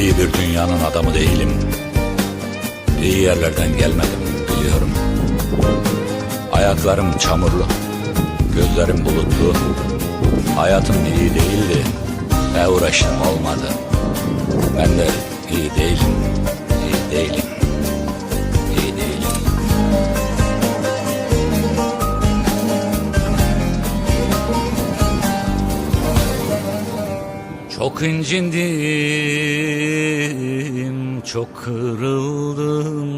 İyi bir dünyanın adamı değilim. İyi yerlerden gelmedim biliyorum. Ayaklarım çamurlu, gözlerim bulutlu. Hayatım iyi değildi, ne uğraştım olmadı. Ben de iyi değilim, Çok incindim, çok kırıldım.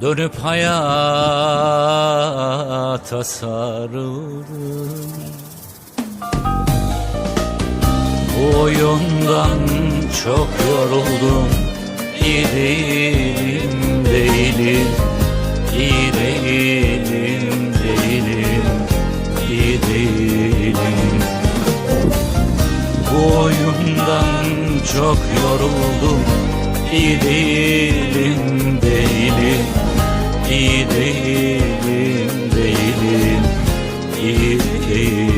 Dönüp hayata sarıldım. Bu oyundan çok yoruldum. İyi değilim, değilim, iyi değilim, Bu oyundan çok yoruldum. İyi değilim değilim. İyi değilim değilim. İyi değilim.